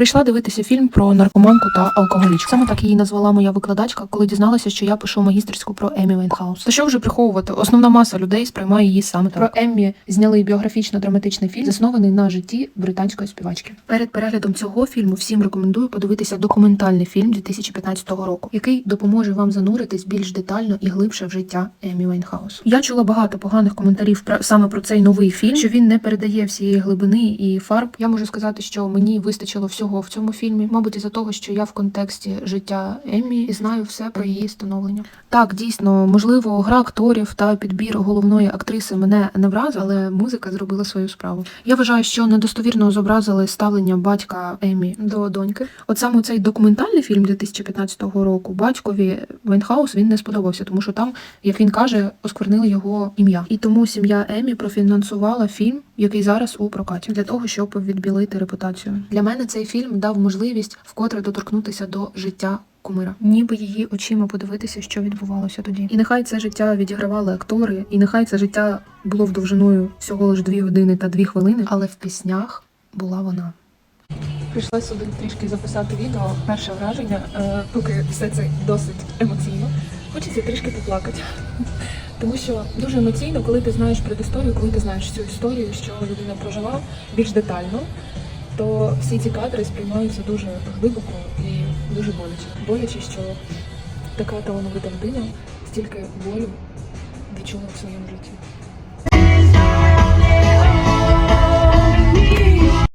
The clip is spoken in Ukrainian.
Прийшла дивитися фільм про наркоманку та алкоголічку. Саме так її назвала моя викладачка, коли дізналася, що я пишу магістерську про Емі Вейнхаус. Та що вже приховувати? Основна маса людей сприймає її саме так. Про Еммі зняли біографічно-драматичний фільм, заснований на житті британської співачки. Перед переглядом цього фільму всім рекомендую подивитися документальний фільм 2015 року, який допоможе вам зануритись більш детально і глибше в життя Емі Вейнхаус. Я чула багато поганих коментарів про саме про цей новий фільм, що він не передає всієї глибини і фарб. Я можу сказати, що мені вистачило всього в цьому фільмі, мабуть, із-за того, що я в контексті життя Еммі і знаю все про її становлення. Так, дійсно, можливо, гра акторів та підбір головної актриси мене не вразив, але музика зробила свою справу. Я вважаю, що недостовірно зобразили ставлення батька Еммі до доньки. От саме цей документальний фільм 2015 року батькові Вейнхаус він не сподобався, тому що там, як він каже, осквернили його ім'я. І тому сім'я Емі профінансувала фільм, який зараз у прокаті, для того, щоб відбілити репутацію. Для мене цей фільм дав можливість вкотре доторкнутися до життя. Кумира, ніби її очима подивитися, що відбувалося тоді. І нехай це життя відігравали актори, і нехай це життя було вдовжиною всього лиш дві години та дві хвилини, але в піснях була вона. Прийшла сюди трішки записати відео. Перше враження, е, поки все це досить емоційно. Хочеться трішки поплакати. Тому що дуже емоційно, коли ти знаєш предісторію, коли ти знаєш цю історію, що людина прожила більш детально, то всі ці кадри сприймаються дуже глибоко і дуже боляче. Боляче, що така талановита людина стільки болю відчула в своєму житті.